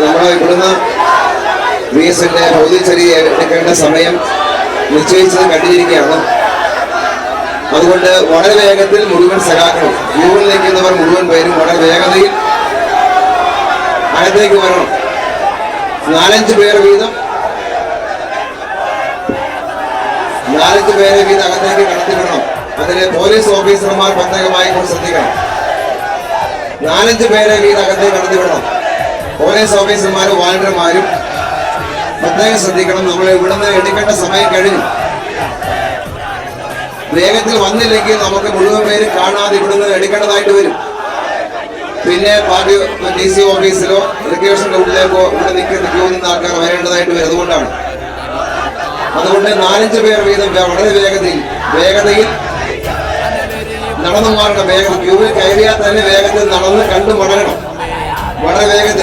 നമ്മൾ ഇവിടുന്ന് വി എസിന്റെ ഭൗതികചരി എടുക്കേണ്ട സമയം നിശ്ചയിച്ചത് കണ്ടിരിക്കുകയാണ്. അതുകൊണ്ട് വളരെ വേഗത്തിൽ മുഴുവൻ സഹാക്കളും ക്യൂവിൽ നിൽക്കുന്നവർ മുഴുവൻ പേരും വളരെ വേഗതയിൽ അകത്തേക്ക് വരണം. നാലഞ്ച് പേർ വീതം നാലഞ്ച് പേരെ വീതം അകത്തേക്ക് കടത്തിവിടണം. അതിന് പോലീസ് ഓഫീസർമാർ പ്രത്യേകമായി ശ്രദ്ധിക്കണം. നാലഞ്ച് പേരെ വീതം അകത്തേക്ക് കടത്തിവിടണം. പോലീസ് ഓഫീസർമാരും വാലണ്ടിയർമാരും പ്രത്യേകം ശ്രദ്ധിക്കണം. നമ്മൾ ഇവിടുന്ന് എടുക്കേണ്ട സമയം കഴിഞ്ഞു. വേഗത്തിൽ വന്നില്ലെങ്കിൽ നമുക്ക് മുഴുവൻ പേര് കാണാതെ ഇവിടുന്ന് എടുക്കേണ്ടതായിട്ട് വരും. പിന്നെ പാർട്ടി ഡി സി ഓഫീസിലോ റിക്വേഷന്റെ ഉള്ളിലേക്കോ ഇവിടെ നിൽക്കുന്ന ക്യൂ നിന്ന് ആൾക്കാർ വരേണ്ടതായിട്ട് വരും. അതുകൊണ്ടാണ്. അതുകൊണ്ട് നാലഞ്ച് പേർ വീതം വളരെ വേഗതയിൽ വേഗതയിൽ നടന്നു മാറണം വേഗം ക്യൂവിൽ കയറിയാൽ തന്നെ വേഗത്തിൽ നടന്ന് കണ്ടു മടങ്ങണം. വളരെ വേഗത്തിൽ